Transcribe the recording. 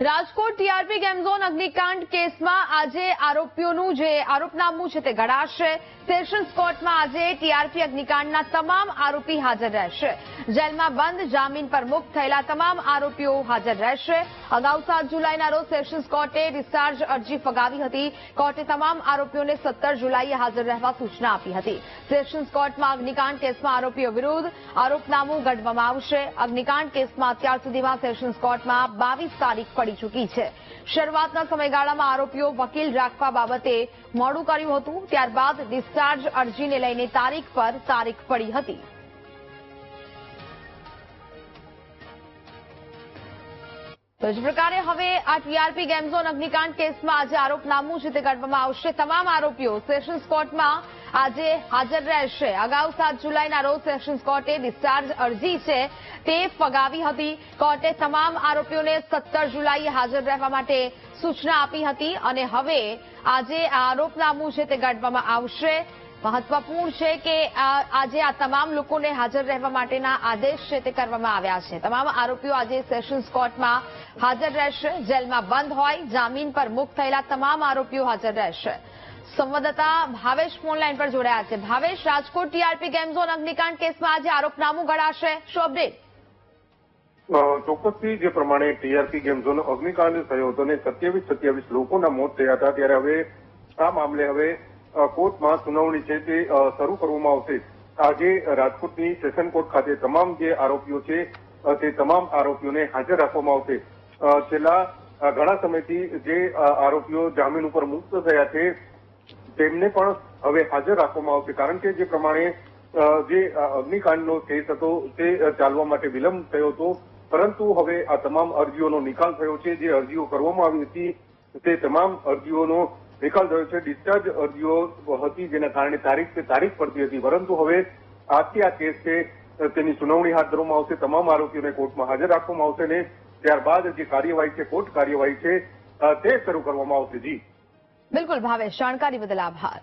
Rajkot TRP game અગ્નિકાંડ કેસમાં આજે આરોપીઓનું જે આરોપનામું છે તે ઘડાશે સેશન્સ કોર્ટમાં આજે ટીઆરપી અગ્નિકાંડના તમામ આરોપી હાજર રહેશે. જેલમાં બંધ જામીન પર મુક્ત થયેલા તમામ આરોપીઓ હાજર રહેશે. અગાઉ સાત જુલાઈના રોજ સેશન્સ કોર્ટે ડિસ્ચાર્જ અરજી ફગાવી હતી. કોર્ટે તમામ આરોપીઓને સત્તર જુલાઈએ હાજર રહેવા સૂચના આપી હતી. સેશન્સ કોર્ટમાં અગ્નિકાંડ કેસમાં આરોપીઓ વિરુદ્ધ આરોપનામું ઘડવામાં આવશે. અગ્નિકાંડ કેસમાં અત્યાર સુધીમાં સેશન્સ કોર્ટમાં બાવીસ તારીખ પડી ચૂકી છે. શરૂઆતના સમયગાળામાં આરોપીઓ વકીલ રાખવા બાબતે મોડું કર્યું હતું. ત્યારબાદ ડિસ્ચાર્જ અરજીને લઈને તારીખ પર તારીખ પડી હતી. તો જ પ્રકારે હવે આ ટીઆરપી ગેમઝોન અગ્નિકાંડ કેસમાં આજે આરોપનામું છે તે કાઢવામાં આવશે. તમામ આરોપીઓ સેશન્સ કોર્ટમાં આજે હાજર રહેશે. અગાઉ સાત જુલાઈના રોજ સેશન્સ કોર્ટે ડિસ્ચાર્જ અરજી છે તે ફગાવી હતી. કોર્ટે તમામ આરોપીઓને સત્તર જુલાઈએ હાજર રહેવા માટે સૂચના આપી હતી અને હવે આજે આરોપનામું છે તે કાઢવામાં આવશે. મહત્વપૂર્ણ છે કે આજે આ તમામ લોકોને હાજર રહેવા માટેના આદેશ છે તે કરવામાં આવ્યા છે. તમામ આરોપીઓ આજે સેશન્સ કોર્ટમાં હાજર રહેશે, જેલમાં બંધ હોય, જામીન પર મુક્ત થયેલા તમામ આરોપીઓ હાજર રહેશે. સંવાદદાતા ભાવેશ ફોનલાઈન પર જોડાયા છે. ભાવેશ, રાજકોટ ટીઆરપી ગેમ અગ્નિકાંડ કેસમાં આજે આરોપનામું ઘડાશે શું અપડેટ? ચોક્કસથી જે પ્રમાણે ટીઆરપી ગેમ અગ્નિકાંડ થયો હતો અને સત્યાવીસ સત્યાવીસ લોકોના મોત થયા હતા. ત્યારે હવે આ મામલે હવે કોર્ટમાં સુનાવણી છે તે શરૂ કરવામાં આવશે. આજે રાજકોટની સેશન કોર્ટ ખાતે તમામ જે આરોપીઓ છે તે તમામ આરોપીઓને હાજર રાખવામાં આવશે. છેલ્લા ઘણા સમયથી જે આરોપીઓ જામીન ઉપર મુક્ત થયા છે, તેમને પણ હવે હાજર રાખવામાં આવશે. કારણ કે જે પ્રમાણે જે અગ્નિકાંડનો કેસ હતો, તે ચાલવા માટે વિલંબ થયો હતો. પરંતુ હવે આ તમામ અરજીઓનો નિકાલ થયો છે. જે અરજીઓ કરવામાં આવી હતી, તે તમામ અરજીઓનો નિકાલ થયો છે. ડિસ્ચાર્જ અરજીઓ હતી, જેના કારણે તારીખ તે તારીખ પડતી હતી. પરંતુ હવે આજથી આ કેસ છે, તેની સુનાવણી હાથ ધરવામાં આવશે. તમામ આરોપીઓને કોર્ટમાં હાજર રાખવામાં આવશે ને ત્યારબાદ જે કાર્યવાહી છે, કોર્ટ કાર્યવાહી છે તે શરૂ કરવામાં આવશે. જી. બિલકુલ ભાવેશ જાણકારી બદલ આભાર.